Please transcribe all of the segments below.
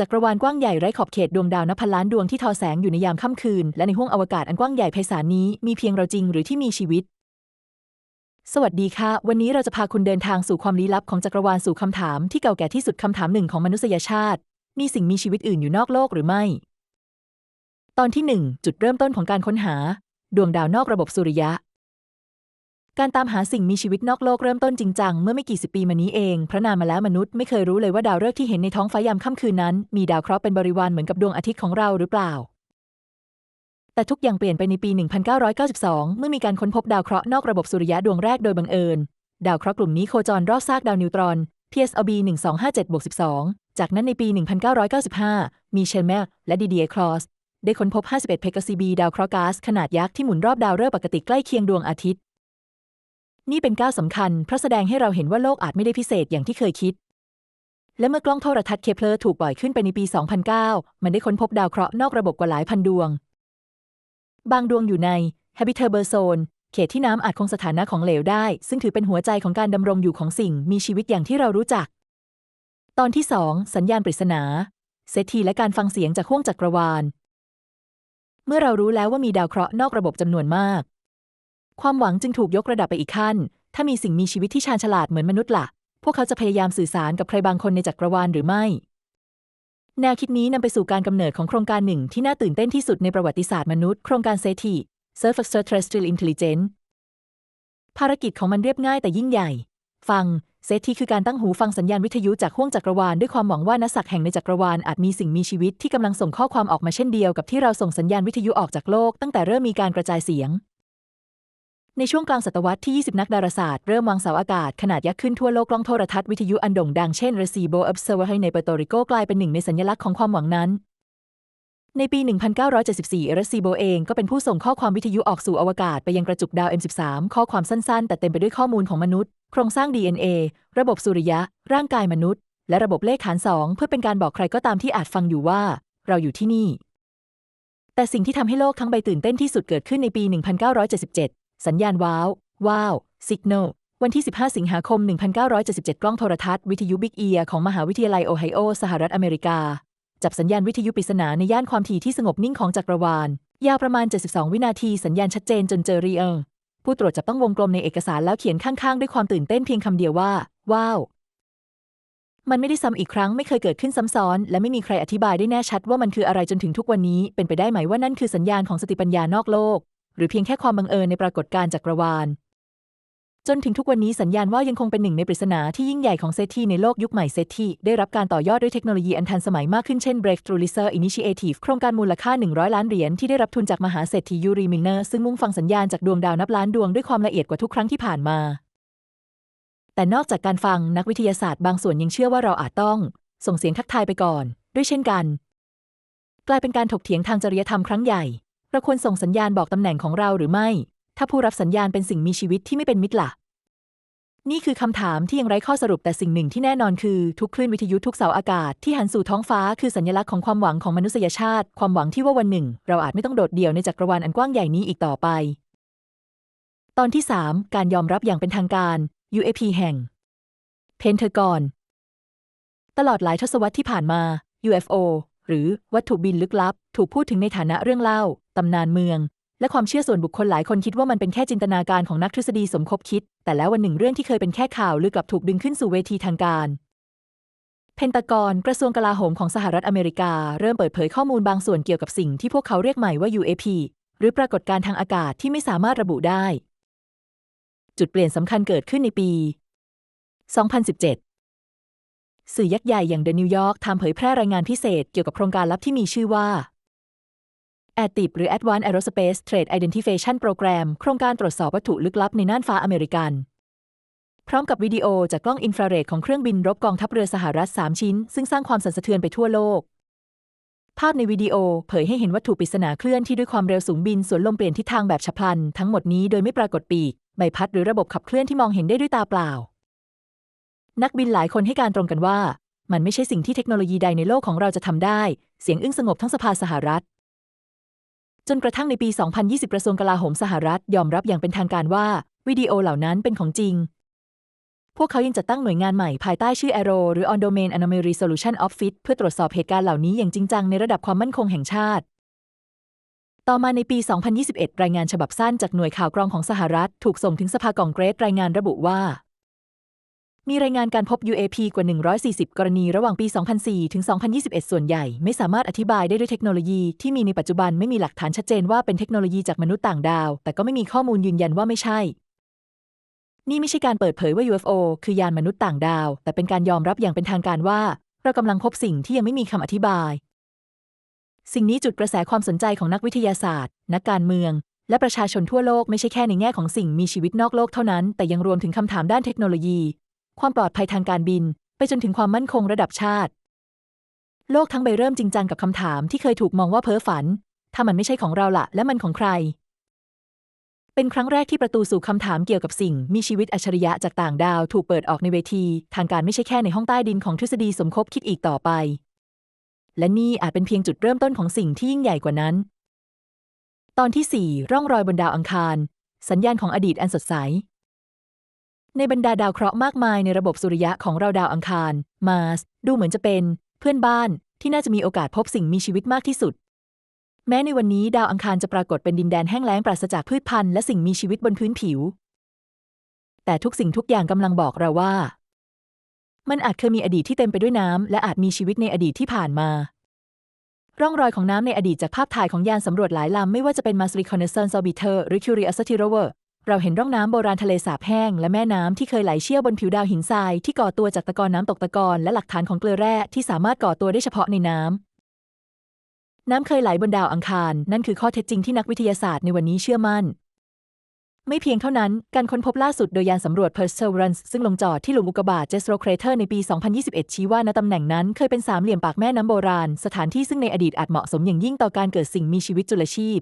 จักรวาลกว้างใหญ่ไร้ขอบเขตดวงดาวนับพันล้านดวงที่ทอแสงอยู่ในยามค่ำคืน และในห้วงอวกาศอันกว้างใหญ่ไพศาลนี้มีเพียงเราจริงหรือที่มีชีวิต สวัสดีค่ะ วันนี้เราจะพาคุณเดินทางสู่ความลี้ลับของจักรวาลสู่คำถามที่เก่าแก่ที่สุดคำถามหนึ่งของมนุษยชาติ มีสิ่งมีชีวิตอื่นอยู่นอกโลกหรือไม่ ตอนที่หนึ่งจุดเริ่มต้นของการค้นหา ดวงดาวนอกระบบสุริยะ การตามหาสิ่งมีชีวิตนอกโลกเริ่มต้นจริงจังเมื่อไม่กี่สิบปีมานี้เอง พระนานมาแล้วมนุษย์ไม่เคยรู้เลยว่าดาวฤกษ์ที่เห็นในท้องฟ้ายามค่ำคืนนั้น มีดาวเคราะห์เป็นบริวารเหมือนกับดวงอาทิตย์ของเราหรือเปล่า แต่ทุกอย่างเปลี่ยนไปในปี 1992 เมื่อมีการค้นพบดาวเคราะห์นอกระบบสุริยะดวงแรกโดยบังเอิญ ดาวเคราะห์กลุ่มนี้โคจรรอบซากดาวนิวตรอน PSLB 1257-12 จากนั้นในปี 1995 มีเชลเมลและดิเดียคลอสได้ค้นพบ 51 เพกาซีบีดาวเคราะห์ก๊าซขนาดยักษ์ที่หมุนรอบดาวฤกษ์ปกติใกล้เคียงดวงอาทิตย์ นี่เป็นก้าวสำคัญเพราะแสดงให้เราเห็นว่าโลกอาจไม่ได้พิเศษอย่างที่เคยคิด และเมื่อกล้องโทรทัศน์เคปเลอร์ถูกปล่อยขึ้นไปในปี 2009 มันได้ค้นพบดาวเคราะห์นอกระบบกว่าหลายพันดวง บางดวงอยู่ใน habitable zone เขตที่น้ำอาจคงสถานะของเหลวได้ ซึ่งถือเป็นหัวใจของการดำรงอยู่ของสิ่งมีชีวิตอย่างที่เรารู้จัก ตอนที่ 2 สัญญาณปริศนาเซตทีและการฟังเสียงจากห้วงจักรวาล เมื่อเรารู้แล้วว่ามีดาวเคราะห์นอกระบบจำนวนมาก ความหวังจึงถูกยกระดับไปอีกขั้น ถ้ามีสิ่งมีชีวิตที่ชาญฉลาดเหมือนมนุษย์ล่ะ พวกเขาจะพยายามสื่อสารกับใครบางคนในจักรวาลหรือไม่ แนวคิดนี้นำไปสู่การกำเนิดของโครงการหนึ่งที่น่าตื่นเต้นที่สุดในประวัติศาสตร์มนุษย์ โครงการเซที Surf Extraterrestrial Intelligence ภารกิจของมันเรียบง่ายแต่ยิ่งใหญ่ ฟังเซทีคือการตั้งหูฟังสัญญาณวิทยุจากห้วงจักรวาลด้วยความหวังว่านักสักแห่งในจักรวาลอาจมีสิ่งมีชีวิตที่กำลังส่งข้อความออกมาเช่นเดียวกับที่เราส่งสัญญาณวิทยุออกจากโลก ตั้งแต่เริ่มมีการกระจายเสียง ในช่วงกลางศตวรรษที่ 20 นักดาราศาสตร์เริ่มวางเสาอากาศขนาดยักษ์ขึ้นทั่วโลกกล้องโทรทัศน์วิทยุอันโด่งดังเช่น Recibo Observer ในเปอร์โตริโกกลายเป็นหนึ่งในสัญลักษณ์ของความหวังนั้น ในปี 1974 Recibo เองก็เป็นผู้ส่งข้อความวิทยุออกสู่อวกาศไปยังกระจุกดาว M13 ข้อความสั้นๆ แต่เต็มไปด้วยข้อมูลของมนุษย์ โครงสร้าง DNA ระบบสุริยะ ร่างกายมนุษย์ และระบบเลขฐานสองเพื่อเป็นการบอกใครก็ตามที่อาจฟังอยู่ว่า เราอยู่ที่นี่แต่สิ่งที่ทำให้โลกทั้งใบตื่นเต้นที่สุดเกิดขึ้นในปี 1977 สัญญาณว้าว ว้าว Signal วันที่ 15 สิงหาคม 1977 กล้องโทรทัศน์วิทยุบิ๊กเอียของมหาวิทยาลัยโอไฮโอ สหรัฐอเมริกา จับสัญญาณวิทยุปริศนาในย่านความถี่ที่สงบนิ่งของจักรวาล ยาวประมาณ 72 วินาทีสัญญาณชัดเจนจนเจอรีเอลผู้ตรวจจับต้องวงกลมในเอกสารแล้วเขียนข้างๆ ด้วยความตื่นเต้นเพียงคำเดียวว่า ว้าว มันไม่ได้ซ้ำอีกครั้งไม่เคยเกิดขึ้นซ้ำซ้อน และไม่มีใครอธิบายได้แน่ชัดว่ามันคืออะไรจนถึงทุกวันนี้เป็นไปได้ไหมว่านั่นคือสัญญาณของสติปัญญานอกโลก หรือเพียงแค่ความบังเอิญในปรากฏการณ์จักรวาล จนถึงทุกวันนี้สัญญาณว่ายังคงเป็นหนึ่งในปริศนาที่ยิ่งใหญ่ของเซทีในโลกยุคใหม่เซทีได้รับการต่อยอดด้วยเทคโนโลยีอันทันสมัยมากขึ้นเช่น Breakthrough Research Initiative โครงการมูลค่า 100 ล้านเหรียญที่ได้รับทุนจากมหาเศรษฐียูรีมิลเนอร์ซึ่งมุ่งฟังสัญญาณจากดวงดาวนับล้านดวงด้วยความละเอียดกว่าทุกครั้งที่ผ่านมา แต่นอกจากการฟังนักวิทยาศาสตร์บางส่วนยังเชื่อว่าเราอาจต้อง ส่งเสียงทักทายไปก่อน ด้วยเช่นกัน กลายเป็นการถกเถียงทางจริยธรรมครั้งใหญ่ เราควรส่งสัญญาณบอกตำแหน่งของเราหรือไม่ ถ้าผู้รับสัญญาณเป็นสิ่งมีชีวิตที่ไม่เป็นมิตรละ่ะ นี่คือคำถามที่ยังไร้ข้อสรุปแต่สิ่งหนึ่งที่แน่นอนคือทุกคลื่นวิทยุทุกเสาอากาศที่หันสู่ท้องฟ้าคือสัญลักษณ์ของความหวังของมนุษยชาติ ความหวังที่ว่าวันหนึ่ง เราอาจไม่ต้องโดดเดี่ยวในจักรวาลอันกว้างใหญ่นี้อีกต่อไป ตอนที่ 3 การยอมรับอย่างเป็นทางการ UAP แห่ง เพนเทกอนตลอดหลายทศวรรษที่ผ่านมา UFO หรือวัตถุบินลึกลับ ถูกพูดถึงในฐานะเรื่องเล่า ตำนานเมือง และความเชื่อส่วนบุคคลหลายคนคิดว่ามันเป็นแค่จินตนาการของนักทฤษฎีสมคบคิด แต่แล้ววันหนึ่งเรื่องที่เคยเป็นแค่ข่าวลือกลับถูกดึงขึ้นสู่เวทีทางการเพนตากอนกระทรวงกลาโหมของสหรัฐอเมริกา เริ่มเปิดเผยข้อมูลบางส่วนเกี่ยวกับสิ่งที่พวกเขาเรียกใหม่ว่า UAP หรือปรากฏการณ์ทางอากาศที่ไม่สามารถระบุได้ จุดเปลี่ยนสำคัญเกิดขึ้นในปี 2017 สื่อยักษ์ใหญ่อย่าง The New York ทำเผยแพร่รายงานพิเศษเกี่ยวกับโครงการลับที่มีชื่อว่า ATIP หรือ Advanced Aerospace Threat Identification Program โครงการตรวจสอบวัตถุลึกลับในน่านฟ้าอเมริกัน พร้อมกับวิดีโอจากกล้องอินฟราเรดของเครื่องบินรบกองทัพเรือสหรัฐ 3 ชิ้น ซึ่งสร้างความสั่นสะเทือนไปทั่วโลก ภาพในวิดีโอเผยให้เห็นวัตถุปริศนาเคลื่อนที่ด้วยความเร็วสูงบินสวนลมเปลี่ยนทิศทางแบบฉับพลัน ทั้งหมดนี้โดยไม่ปรากฏปีก ใบพัดหรือระบบขับเคลื่อนที่มองเห็นได้ด้วยตาเปล่า นักบินหลายคนให้การตรงกันว่า มันไม่ใช่สิ่งที่เทคโนโลยีใดในโลกของเราจะทำได้ เสียงอึ้งสงบทั้งสภาสหรัฐ จนกระทั่งในปี 2020 กระทรวงกลาโหมสหรัฐยอมรับอย่างเป็นทางการว่า วิดีโอเหล่านั้นเป็นของจริง พวกเขายังจัดตั้งหน่วยงานใหม่ภายใต้ชื่อ Aero หรือ On Domain Anomaly Resolution Office เพื่อตรวจสอบเหตุการณ์เหล่านี้อย่างจริงจังในระดับความมั่นคงแห่งชาติต่อมาในปี 2021 รายงานฉบับสั้นจากหน่วยข่าวกรองของสหรัฐ ถูกส่งถึงสภากองเกรสรายงานระบุว่า มีรายงานการพบ UAP กว่า 140 กรณีระหว่างปี 2004 ถึง 2021 ส่วนใหญ่ ไม่สามารถอธิบายได้ด้วยเทคโนโลยีที่มีในปัจจุบันไม่มีหลักฐานชัดเจนว่าเป็นเทคโนโลยีจากมนุษย์ต่างดาว แต่ก็ไม่มีข้อมูลยืนยันว่าไม่ใช่ นี่ไม่ใช่การเปิดเผยว่า UFO คือยานมนุษย์ต่างดาว แต่เป็นการยอมรับอย่างเป็นทางการว่า เรากำลังพบสิ่งที่ยังไม่มีคำอธิบาย สิ่งนี้จุดกระแสความสนใจของนักวิทยาศาสตร์ นักการเมืองและประชาชนทั่วโลกไม่ใช่แค่ในแง่ของสิ่งมีชีวิตนอกโลกเท่านั้น แต่ยังรวมถึงคำถามด้านเทคโนโลยี ความปลอดภัยทางการบิน ไปจนถึงความมั่นคงระดับชาติ โลกทั้งใบเริ่มจริงจังกับคำถามที่เคยถูกมองว่าเพ้อฝัน ถ้ามันไม่ใช่ของเราละและมันของใคร เป็นครั้งแรกที่ประตูสู่คำถามเกี่ยวกับสิ่ง มีชีวิตอัจฉริยะจากต่างดาวถูกเปิดออกในเวที ทางการไม่ใช่แค่ในห้องใต้ดินของทฤษฎีสมคบคิดอีกต่อไป และนี่อาจเป็นเพียงจุดเริ่มต้นของสิ่งที่ยิ่งใหญ่กว่านั้น ตอนที่ 4 ร่องรอยบนดาวอังคาร สัญญาณของอดีตอันสดใส ในบรรดาดาวเคราะห์มากมายในระบบสุริยะของเราดาวอังคาร มาร์ส ดูเหมือนจะเป็นเพื่อนบ้านที่น่าจะมีโอกาสพบสิ่งมีชีวิตมากที่สุด แม้ในวันนี้ดาวอังคารจะปรากฏเป็นดินแดนแห้งแล้งปราศจากพืชพันธุ์และสิ่งมีชีวิตบนพื้นผิว แต่ทุกสิ่งทุกอย่างกำลังบอกเราว่า มันอาจเคยมีอดีตที่เต็มไปด้วยน้ำและอาจมีชีวิตในอดีตที่ผ่านมา ร่องรอยของน้ำในอดีตจากภาพถ่ายของยานสำรวจหลายลำไม่ว่าจะเป็น Mars Reconnaissance Orbiter หรือ Curiosity Rover เราเห็นร่องน้ำโบราณทะเลสาบแห้งและแม่น้ำที่เคยไหลเชี่ยวบนผิวดาวหินทรายที่ก่อตัวจากตะกอนน้ำตกตะกอนและหลักฐานของเกลือแร่ที่สามารถก่อตัวได้เฉพาะในน้ำ น้ำเคยไหลบนดาวอังคาร นั่นคือข้อเท็จจริงที่นักวิทยาศาสตร์ในวันนี้เชื่อมั่น ไม่เพียงเท่านั้น การค้นพบล่าสุดโดยยานสำรวจ Perseverance ซึ่งลงจอดที่หลุมอุกกาบาต Jezero Crater ในปี 2021 ชี้ว่าณตำแหน่งนั้นเคยเป็นสามเหลี่ยมปากแม่น้ำโบราณ สถานที่ซึ่งในอดีตอาจเหมาะสมอย่างยิ่งต่อการเกิดสิ่งมีชีวิตจุลชีพ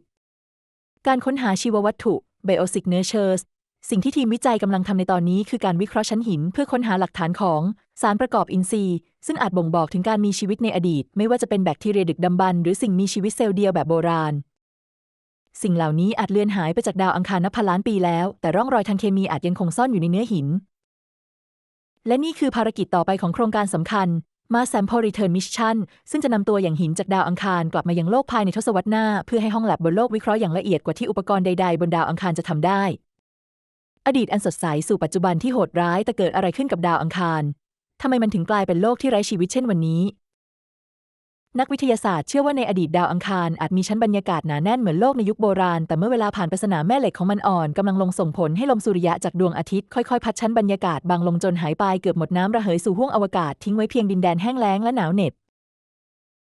การค้นหาชีววัตถุ Biosignatures สิ่งที่ทีมวิจัยกำลังทำในตอนนี้คือการวิเคราะห์ชั้นหิน เพื่อค้นหาหลักฐานของสารประกอบอินทรีย์ ซึ่งอาจบ่งบอกถึงการมีชีวิตในอดีต ไม่ว่าจะเป็นแบคทีเรียดึกดำบรรพ์หรือสิ่งมีชีวิตเซลล์เดียวแบบโบราณ สิ่งเหล่านี้อาจเลือนหายไปจากดาวอังคารนับพันล้านปีแล้ว แต่ร่องรอยทางเคมีอาจยังคงซ่อนอยู่ในเนื้อหิน และนี่คือภารกิจต่อไปของโครงการสำคัญ มาแซมพอรีเทิร์นมิชชั่นซึ่งจะนำตัวอย่างหินจากดาวอังคารกลับมายังโลกภายในทศวรรษหน้า เพื่อให้ห้องแลบบนโลกวิเคราะห์อย่างละเอียดกว่าที่อุปกรณ์ใดๆ บนดาวอังคารจะทำได้ อดีตอันสดใสสู่ปัจจุบันที่โหดร้ายแต่เกิดอะไรขึ้นกับดาวอังคารทำไมมันถึงกลายเป็นโลกที่ไร้ชีวิตเช่นวันนี้ นักวิทยาศาสตร์เชื่อว่าในอดีตดาวอังคารอาจมีชั้นบรรยากาศหนาแน่นเหมือนโลกในยุคโบราณ แต่เมื่อเวลาผ่านไปสนามแม่เหล็กของมันอ่อนกำลังลงส่งผลให้ลมสุริยะจากดวงอาทิตย์ค่อยๆ พัดชั้นบรรยากาศบางลงจนหายไปเกือบหมดน้ำระเหยสู่ห้วงอวกาศทิ้งไว้เพียงดินแดนแห้งแล้งและหนาวเหน็บ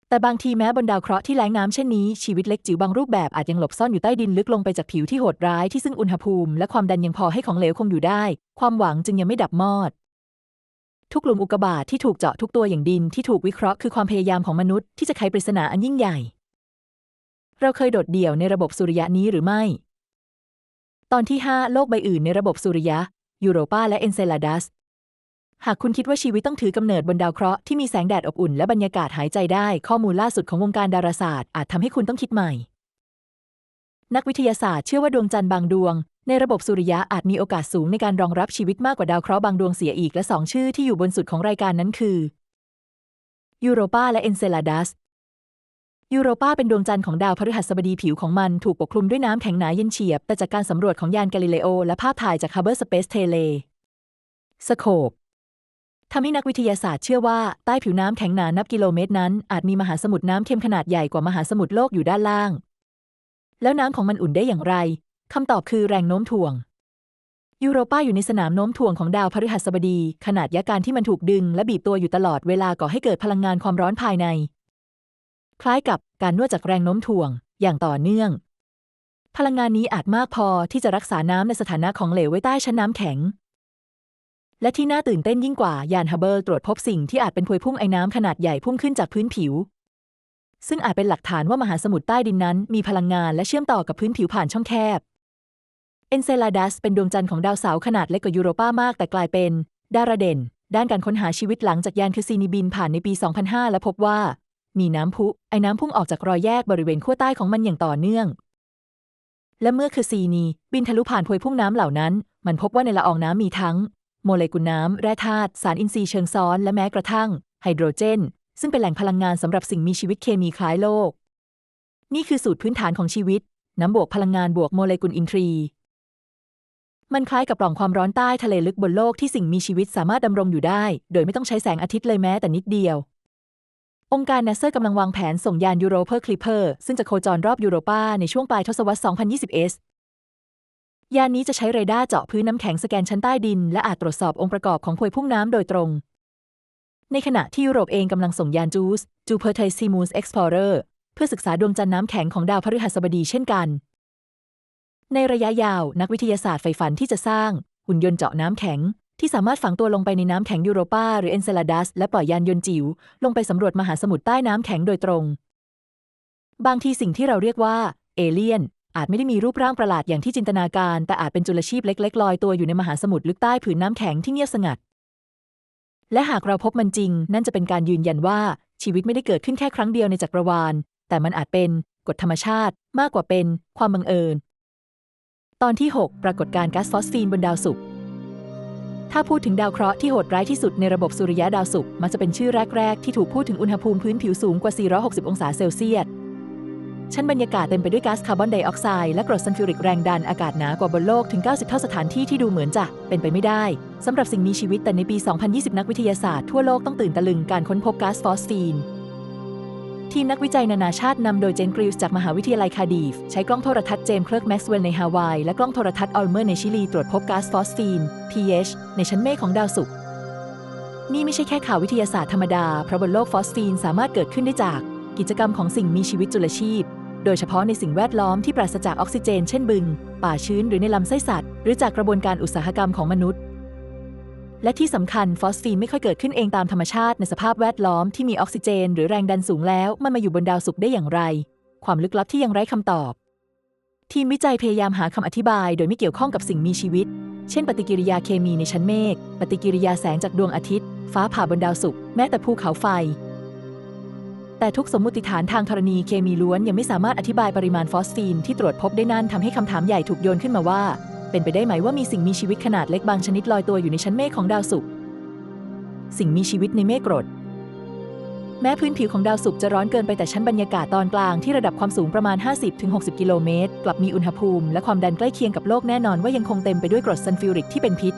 แต่บางทีแม้บนดาวเคราะห์ที่แล้งน้ำเช่นนี้ชีวิตเล็กจิ๋วบางรูปแบบอาจยังหลบซ่อนอยู่ใต้ดินลึกลงไปจากผิวที่โหดร้ายที่ซึ่งอุณหภูมิ และความดันยังพอให้ของเหลวคงอยู่ได้ ความหวังจึงยังไม่ดับมอด ทุกหลุมอุกกาบาตที่ถูกเจาะทุกตัวอย่างดินที่ถูกวิเคราะห์คือความพยายามของมนุษย์ที่จะไขปริศนาอันยิ่งใหญ่ เราเคยโดดเดี่ยวในระบบสุริยะนี้หรือไม่ ตอนที่ 5 โลกใบอื่นในระบบสุริยะ ยูโรปาและเอนเซลาดัส หากคุณคิดว่าชีวิตต้องถือกำเนิดบนดาวเคราะห์ที่มีแสงแดดอบอุ่นและบรรยากาศหายใจได้ ข้อมูลล่าสุดของวงการดาราศาสตร์อาจทำให้คุณต้องคิดใหม่ นักวิทยาศาสตร์เชื่อว่าดวงจันทร์บางดวง ในระบบสุริยะอาจมีโอกาสสูงในการรองรับชีวิตมากกว่าดาวเคราะห์บางดวงเสียอีกและสองชื่อที่อยู่บนสุดของรายการนั้นคือยูโรปาและเอนเซลาดัสยูโรปาเป็นดวงจันทร์ของดาวพฤหัสบดีผิวของมันถูกปกคลุมด้วยน้ำแข็งหนาเย็นเฉียบ แต่จากการสำรวจของยานกาลิเลโอ และภาพถ่ายจาก Hubble Space Telescope ทำให้นักวิทยาศาสตร์เชื่อว่าใต้ผิวน้ำแข็งหนานับกิโลเมตรนั้น อาจมีมหาสมุทรน้ำเค็มขนาดใหญ่กว่ามหาสมุทรโลกอยู่ด้านล่าง แล้วน้ำของมันอุ่นได้อย่างไร คำตอบคือแรงโน้มถ่วง ยูโรป้าอยู่ในสนามโน้มถ่วงของดาวพฤหัสบดี ขนาดยักษ์การที่มันถูกดึงและบีบตัวอยู่ตลอดเวลาก่อให้เกิดพลังงานความร้อนภายใน คล้ายกับการนวดจากแรงโน้มถ่วง อย่างต่อเนื่อง พลังงานนี้อาจมากพอที่จะรักษาน้ำในสถานะของเหลวไว้ใต้ชั้นน้ำแข็ง และที่น่าตื่นเต้นยิ่งกว่ายานฮับเบิลตรวจพบสิ่งที่อาจเป็นพวยพุ่งไอ้น้ำขนาดใหญ่พุ่งขึ้นจากพื้นผิวซึ่งอาจเป็นหลักฐานว่ามหาสมุทรใต้ดินนั้นมีพลังงานและเชื่อมต่อกับพื้นผิวผ่านช่องแคบ เอนเซลาดัสเป็นดวงจันทร์ของดาวเสาร์ขนาดเล็กกว่ายูโรปามากแต่กลายเป็น ดาราเด่น ด้านการค้นหาชีวิตหลังจากยานคาซีนีบินผ่านในปี 2005 และพบว่า มีน้ำพุ ไอ้น้ำพุ่งออกจากรอยแยกบริเวณขั้วใต้ของมันอย่างต่อเนื่อง และเมื่อคาซีนีบินทะลุผ่านพวยพุ่งน้ำเหล่านั้น มันพบว่าในละอองน้ำมีทั้ง โมเลกุลน้ำแร่ธาตุสารอินทรีย์เชิงซ้อนและแม้กระทั่ง ไฮโดรเจน ซึ่งเป็นแหล่งพลังงานสำหรับสิ่งมีชีวิตเคมีคล้ายโลก นี่คือสูตรพื้นฐานของชีวิต น้ำบวกพลังงานบวกโมเลกุลอินทรีย์ มันคล้ายกับปล่องความร้อนใต้ทะเลลึกบนโลกที่สิ่งมีชีวิตสามารถดำรงอยู่ได้ โดยไม่ต้องใช้แสงอาทิตย์เลยแม้แต่นิดเดียว องค์การนาเซอร์กำลังวางแผนส่งยานยูโรเพอร์คลิปเปอร์ซึ่งจะโคจรรอบยูโรปาในช่วงปลายทศวรรษ 2020 s ยานนี้จะใช้เรดาร์เจาะพื้นน้ำแข็งสแกนชั้นใต้ดิน และอาจตรวจสอบองค์ประกอบของพวยพุ่งน้ำโดยตรง ในขณะที่ยุโรปเองกำลังส่งยานจูสจูเพอร์ไทซีมูสเอ็กซ์พลอเรอร์เพื่อศึกษาดวงจันทร์น้ำแข็งของดาวพฤหัสบดีเช่นกัน ในระยะยาวนักวิทยาศาสตร์ใฝ่ฝันที่จะสร้าง หุ่นยนต์เจาะน้ำแข็ง ที่สามารถฝังตัวลงไปในน้ำแข็งยูโรปาหรือเอนเซลาดัส และปล่อยยานยนต์จิ๋วลงไปสำรวจมหาสมุทรใต้น้ำแข็งโดยตรง บางทีสิ่งที่เราเรียกว่า เอเลียน อาจไม่ได้มีรูปร่างประหลาดอย่างที่จินตนาการ แต่อาจเป็นจุลชีพเล็ก ๆ ลอยตัวอยู่ในมหาสมุทรลึกใต้ผืนน้ำแข็งที่เงียบสงัด และหากเราพบมันจริง นั่นจะเป็นการยืนยันว่าชีวิตไม่ได้เกิดขึ้นแค่ครั้งเดียวในจักรวาล แต่มันอาจเป็นกฎธรรมชาติมากกว่าเป็นความบังเอิญ ตอนที่ 6 ปรากฏการณ์ก๊าซฟอสฟีนบนดาวศุกร์ ถ้าพูดถึงดาวเคราะห์ที่โหดร้ายที่สุดในระบบสุริยะดาวศุกร์มักจะเป็นชื่อแรก ๆ ที่ถูกพูดถึงอุณหภูมิพื้นผิวสูงกว่า 460 องศาเซลเซียส ชั้นบรรยากาศเต็มไปด้วยก๊าซคาร์บอนไดออกไซด์และกรดซัลฟิวริกแรงดันอากาศหนากว่าบนโลกถึง 90 เท่าสถานที่ที่ดูเหมือนจะเป็นไปไม่ได้สำหรับสิ่งมีชีวิตแต่ในปี 2020 นักวิทยาศาสตร์ทั่วโลกต้องตื่นตะลึงการค้นพบก๊าซฟอสฟีน ทีมนักวิจัยนานาชาตินำโดยเจนกริวส์จากมหาวิทยาลัยคาดีฟ ใช้กล้องโทรทัศน์เจมส์เคลิร์กแม็กซ์เวลในฮาวาย และกล้องโทรทัศน์อัลเมอร์ในชิลี ตรวจพบก๊าซฟอสฟีน pH ในชั้นเมฆของดาวศุกร์นี่ไม่ใช่แค่ข่าววิทยาศาสตร์ธรรมดา เพราะบนโลกฟอสฟีนสามารถเกิดขึ้นได้จากกิจกรรมของสิ่งมีชีวิตจุลชีพ โดยเฉพาะในสิ่งแวดล้อมที่ปราศจากออกซิเจน เช่นบึง ป่าชื้นหรือในลำไส้สัตว์ หรือจากกระบวนการอุตสาหกรรมของมนุษย์ และที่สำคัญฟอสฟีนไม่ค่อยเกิดขึ้นเองตามธรรมชาติในสภาพแวดล้อมที่มีออกซิเจน หรือแรงดันสูงแล้ว มันมาอยู่บนดาวศุกร์ได้อย่างไร ความลึกลับที่ยังไร้คำตอบ ทีมวิจัยพยายามหาคำอธิบายโดยไม่เกี่ยวข้องกับสิ่งมีชีวิต เช่น ปฏิกิริยาเคมีในชั้นเมฆปฏิกิริยาแสงจากดวงอาทิตย์ ฟ้าผ่าบนดาวศุกร์แม้แต่ภูเขาไฟ แต่ทุกสมมุติฐานทางธรณีเคมีล้วนยังไม่สามารถอธิบายปริมาณฟอสฟีนที่ตรวจพบได้นั่นทำให้คำถามใหญ่ถูกโยนขึ้นมาว่า เป็นไปได้ไหมว่ามีสิ่งมีชีวิตขนาดเล็กบางชนิดลอยตัวอยู่ในชั้นเมฆของดาวศุกร์สิ่งมีชีวิตในเมฆกรด แม้พื้นผิวของดาวศุกร์จะร้อนเกินไปแต่ชั้นบรรยากาศตอนกลางที่ระดับความสูงประมาณ 50-60 กิโลเมตร กลับมีอุณหภูมิและความดันใกล้เคียงกับโลกแน่นอนว่ายังคงเต็มไปด้วยกรดซัลฟิวริกที่เป็นพิษ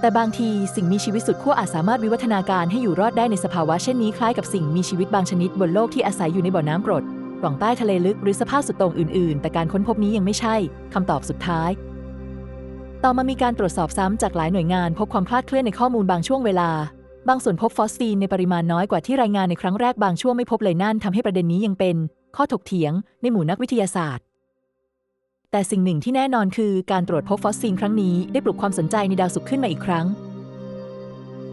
แต่บางทีสิ่งมีชีวิตสุดขั้วอาจสามารถวิวัฒนาการให้อยู่รอดได้ในสภาวะเช่นนี้คล้ายกับสิ่งมีชีวิตบางชนิดบนโลกที่อาศัยอยู่ในบ่อน้ำกรดปล่องใต้ทะเลลึกหรือสภาพสุดโต่งอื่น ๆ แต่การค้นพบนี้ยังไม่ใช่คำตอบสุดท้าย ต่อมามีการตรวจสอบซ้ำจากหลายหน่วยงาน พบความคลาดเคลื่อนในข้อมูลบางช่วงเวลา บางส่วนพบฟอสฟีนในปริมาณน้อยกว่าที่รายงานในครั้งแรกบางช่วงไม่พบเลยนั่นทำให้ประเด็นนี้ยังเป็น ข้อถกเถียงในหมู่นักวิทยาศาสตร์ แต่สิ่งหนึ่งที่แน่นอนคือการตรวจพบฟอสฟีนครั้งนี้ได้ปลุกความสนใจในดาวศุกร์ขึ้นมาอีกครั้ง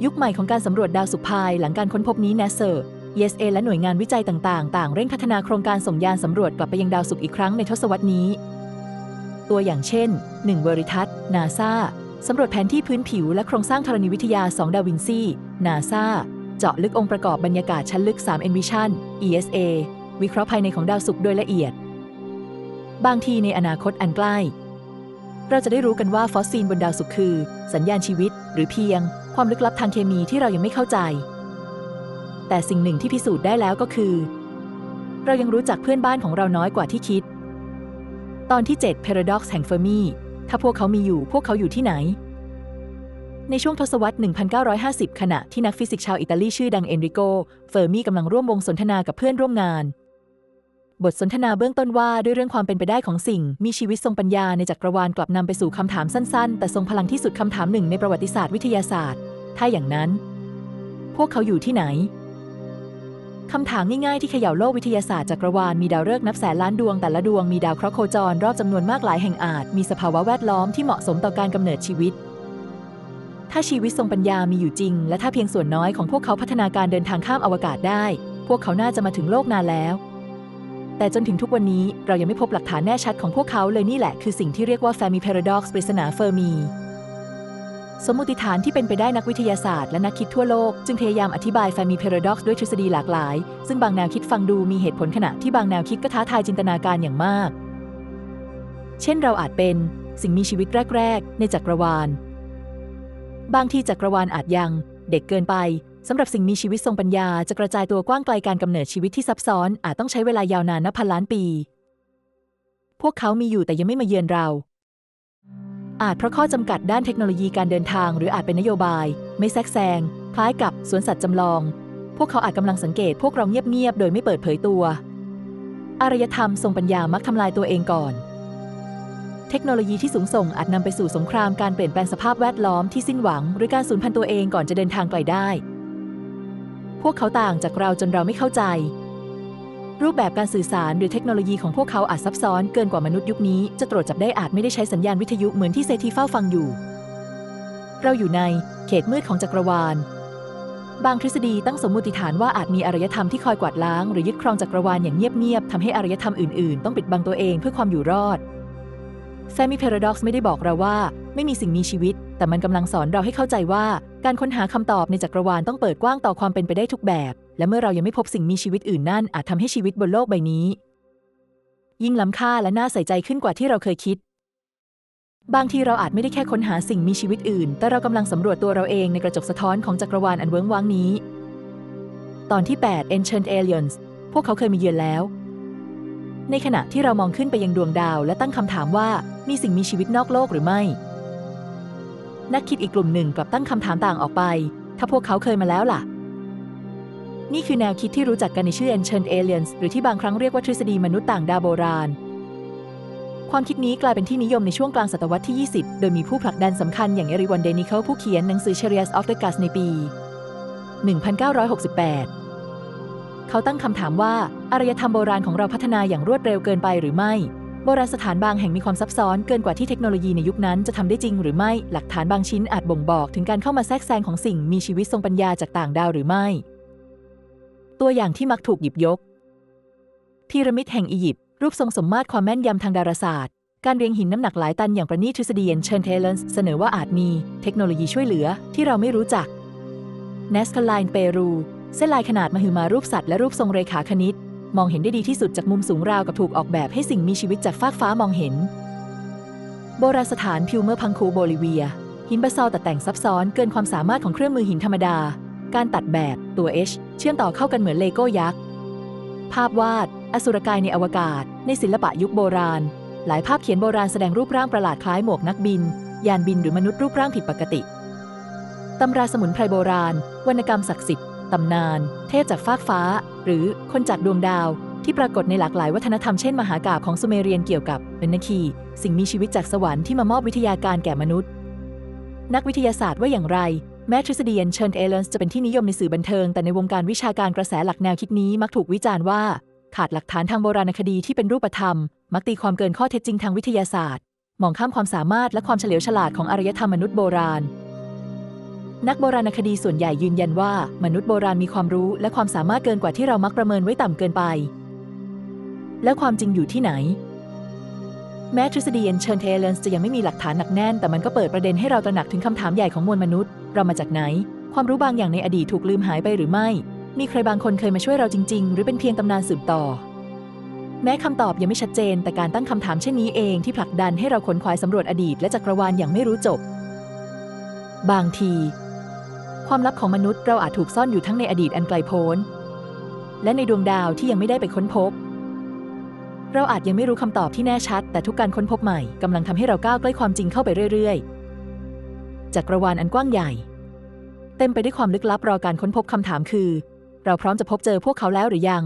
ยุคใหม่ของการสำรวจดาวศุกร์ภายหลังการค้นพบนี้ NASA ESA และหน่วยงานวิจัยต่างๆ ต่างเร่งพัฒนาโครงการส่งยานสำรวจกลับไปยังดาวศุกร์อีกครั้งในทศวรรษนี้ ตัวอย่างเช่น 1. เวริทั ส NASA สำรวจแผนที่พื้นผิวและโครงสร้างธรณีวิทยา 2 ดาวินซี NASA เจาะลึกองค์ประกอบบรรยากาศชั้นลึก 3 Envision ESA วิเคราะห์ภายในของดาวศุกร์โดยละเอียด บางทีในอนาคตอันใกล้ เราจะได้รู้กันว่าฟอสซีนบนดาวศุกร์คือ สัญญาณชีวิต หรือเพียง ความลึกลับทางเคมีที่เรายังไม่เข้าใจ แต่สิ่งหนึ่งที่พิสูจน์ได้แล้วก็คือ เรายังรู้จักเพื่อนบ้านของเราน้อยกว่าที่คิด ตอนที่ 7 Paradox แห่งเฟอร์มี ถ้าพวกเขามีอยู่พวกเขาอยู่ที่ไหน ในช่วงทศวรรษ 1950 ขณะที่นักฟิสิกส์ชาวอิตาลีชื่อดังเอนริโก เฟอร์มีกำลังร่วมวงสนทนากับเพื่อนร่วมงาน บทสนทนาเบื้องต้นว่าด้วยเรื่องความเป็นไปได้ของสิ่ง มีชีวิตทรงปัญญาในจักรวาลกลับนำไปสู่คำถามสั้นๆ แต่ทรงพลังที่สุดคำถามหนึ่งในประวัติศาสตร์วิทยาศาสตร์ ถ้าอย่างนั้น พวกเขาอยู่ที่ไหน คำถามง่ายๆที่เขย่าโลกวิทยาศาสตร์จักรวาลมีดาวฤกษ์นับแสนล้านดวงแต่ละดวงมีดาวเคราะห์โคจรรอบจำนวนมากหลายแห่งอาจ มีสภาวะแวดล้อมที่เหมาะสมต่อการกำเนิดชีวิต ถ้าชีวิตทรงปัญญามีอยู่จริง และถ้าเพียงส่วนน้อยของพวกเขาพัฒนาการเดินทางข้ามอวกาศได้ พวกเขาน่าจะมาถึงโลกนานแล้ว แต่จนถึงทุกวันนี้เรายังไม่พบหลักฐานแน่ชัดของพวกเขาเลยนี่แหละคือสิ่งที่เรียกว่า Fermi Paradox ปริศนาเฟอร์มี สมมติฐานที่เป็นไปได้นักวิทยาศาสตร์และนักคิดทั่วโลก จึงพยายามอธิบาย Fermi Paradox ด้วยทฤษฎีหลากหลาย ซึ่งบางแนวคิดฟังดูมีเหตุผลขณะที่บางแนวคิดก็ท้าทายจินตนาการอย่างมาก เช่นเราอาจเป็นสิ่งมีชีวิตแรก ๆ ในจักรวาล บางที่จักรวาลอาจยัง เด็กเกินไปสำหรับสิ่งมีชีวิตทรงปัญญาจะกระจายตัวกว้างไกลการกำเนิดชีวิตที่ซับซ้อนอาจต้องใช้เวลายาวนานนับพันล้านปี พวกเขามีอยู่แต่ยังไม่มาเยือนเรา อาจเพราะข้อจำกัดด้านเทคโนโลยีการเดินทาง หรืออาจเป็นนโยบาย ไม่แทรกแซงคล้ายกับสวนสัตว์จำลอง พวกเขาอาจกำลังสังเกตพวกเราเงียบๆโดยไม่เปิดเผยตัว อารยธรรมทรงปัญญามักทำลายตัวเองก่อน เทคโนโลยีที่สูงส่งอาจนำไปสู่สงครามการเปลี่ยนแปลงสภาพแวดล้อมที่สิ้นหวัง หรือการสูญพันธุ์ตัวเองก่อนจะเดินทางไกลได้ พวกเขาต่างจากเราจนเราไม่เข้าใจ รูปแบบการสื่อสารหรือเทคโนโลยีของพวกเขาอาจซับซ้อนเกินกว่ามนุษย์ยุคนี้ จะตรวจจับได้อาจไม่ได้ใช้สัญญาณวิทยุเหมือนที่เซทีเฝ้าฟังอยู่ เราอยู่ในเขตมืดของจักรวาล บางทฤษฎีตั้งสมมติฐานว่าอาจมีอารยธรรมที่คอยกวาดล้างหรือยึดครองจักรวาลอย่างเงียบๆทำให้อารยธรรมอื่นๆ ต้องปิดบังตัวเองเพื่อความอยู่รอดแซมมี่พราด็อกซ์ไม่ได้บอกเราว่า ไม่มีสิ่งมีชีวิต แต่มันกำลังสอนเราให้เข้าใจว่า การค้นหาคำตอบในจักรวาลต้องเปิดกว้างต่อความเป็นไปได้ทุกแบบ และเมื่อเรายังไม่พบสิ่งมีชีวิตอื่นนั่นอาจทำให้ชีวิตบนโลกใบนี้ ยิ่งล้ำค่าและน่าใส่ใจขึ้นกว่าที่เราเคยคิด บางทีเราอาจไม่ได้แค่ค้นหาสิ่งมีชีวิตอื่น แต่เรากำลังสำรวจตัวเราเองในกระจกสะท้อนของจักรวาลอันเวิ้งว้างนี้ ตอนที่ 8 Ancient Aliens พวกเขาเคยมาเยือนแล้ว ในขณะที่เรามองขึ้นไปยังดวงดาว และตั้งคำถามว่ามีสิ่งมีชีวิตนอกโลกหรือไม่ นักคิดอีกกลุ่มหนึ่งกลับตั้งคำถามต่างออกไป ถ้าพวกเขาเคยมาแล้วล่ะ นี่คือแนวคิดที่รู้จักกันในชื่อ Ancient Aliens หรือที่บางครั้งเรียกว่าทฤษฎีมนุษย์ต่างดาวโบราณ ความคิดนี้กลายเป็นที่นิยมในช่วงกลางศตวรรษที่ 20 โดยมีผู้ผลักดันสำคัญอย่างเอริวันเดนิเคิลผู้เขียนหนังสือ Chariots of the Gods ในปี 1968 เขาตั้งคำถามว่าอารยธรรมโบราณของเราพัฒนาอย่างรวดเร็วเกินไปหรือไม่โบราณสถานบางแห่งมีความซับซ้อนเกินกว่าที่เทคโนโลยีในยุคนั้นจะทำได้จริงหรือไม่ หลักฐานบางชิ้นอาจบ่งบอกถึงการเข้ามาแทรกแซงของสิ่งมีชีวิตทรงปัญญาจากต่างดาวหรือไม่ ตัวอย่างที่มักถูกหยิบยก พีระมิดแห่งอียิปต์รูปทรงสมมาตรความแม่นยำทางดาราศาสตร์ การเรียงหินน้ำหนักหลายตันอย่างประณีตทฤษฎีเชิญเทเลนส์เสนอว่าอาจมีเทคโนโลยีช่วยเหลือที่เราไม่รู้จักเนสคาไลน์เปรูเส้นลายขนาดมหึมารูปสัตว์และรูปทรงเรขาคณิต มองเห็นได้ดีที่สุดจากมุมสูงราวกับถูกออกแบบให้สิ่งมีชีวิตจากฟากฟ้ามองเห็น โบราณสถานพิวเมอร์พังคูโบลิเวีย หินบาซอลตัดแต่งซับซ้อนเกินความสามารถของเครื่องมือหินธรรมดา การตัดแบบตัว H เชื่อมต่อเข้ากันเหมือนเลโก้ยักษ์ ภาพวาด อสุรกายในอวกาศ ในศิลปะยุคโบราณ หลายภาพเขียนโบราณแสดงรูปร่างประหลาดคล้ายหมวกนักบิน ยานบินหรือมนุษย์รูปร่างผิดปกติ ตำราสมุนไพรโบราณ วรรณกรรมศักดิ์สิทธิ์ ตำนาน เทพจากฟากฟ้า หรือคนจากดวงดาว ที่ปรากฏในหลากหลายวัฒนธรรมเช่นมหากาพย์ของซูเมเรียนเกี่ยวกับเบนนคี สิ่งมีชีวิตจากสวรรค์ที่มามอบวิทยาการแก่มนุษย์ นักวิทยาศาสตร์ว่าอย่างไร แม้ทฤษฎีเชิญเอเลนส์จะเป็นที่นิยมในสื่อบันเทิง แต่ในวงการวิชาการกระแสหลักแนวคิดนี้มักถูกวิจารณ์ว่า ขาดหลักฐานทางโบราณคดีที่เป็นรูปธรรม มักตีความเกินข้อเท็จจริงทางวิทยาศาสตร์ มองข้ามความสามารถและความเฉลียวฉลาดของอารยธรรมมนุษย์โบราณ นักโบราณคดีส่วนใหญ่ยืนยันว่า มนุษย์โบราณมีความรู้และความสามารถเกินกว่าที่เรามักประเมินไว้ต่ำเกินไป แล้วความจริงอยู่ที่ไหน แม้ทฤษฎีเชิญเทเลนส์จะยังไม่มีหลักฐานหนักแน่น แต่มันก็เปิดประเด็นให้เราตระหนักถึงคำถามใหญ่ของมวลมนุษย์ เรามาจากไหน ความรู้บางอย่างในอดีตถูกลืมหายไปหรือไม่ มีใครบางคนเคยมาช่วยเราจริง ๆ หรือเป็นเพียงตำนานสืบต่อ แม้คำตอบยังไม่ชัดเจน แต่การตั้งคำถามเช่นนี้เองที่ผลักดันให้เราขนขวาสำรวจอดีตและจักรวาลอย่างไม่รู้จบ บางที ความลับของมนุษย์เราอาจถูกซ่อนอยู่ทั้งในอดีตอันไกลโพ้นและในดวงดาวที่ยังไม่ได้ไปค้นพบ เราอาจยังไม่รู้คำตอบที่แน่ชัด แต่ทุกการค้นพบใหม่กำลังทำให้เราก้าวใกล้ความจริงเข้าไปเรื่อยๆ จักรวาลอันกว้างใหญ่ เต็มไปด้วยความลึกลับรอการค้นพบคำถามคือ เราพร้อมจะพบเจอพวกเขาแล้วหรือยัง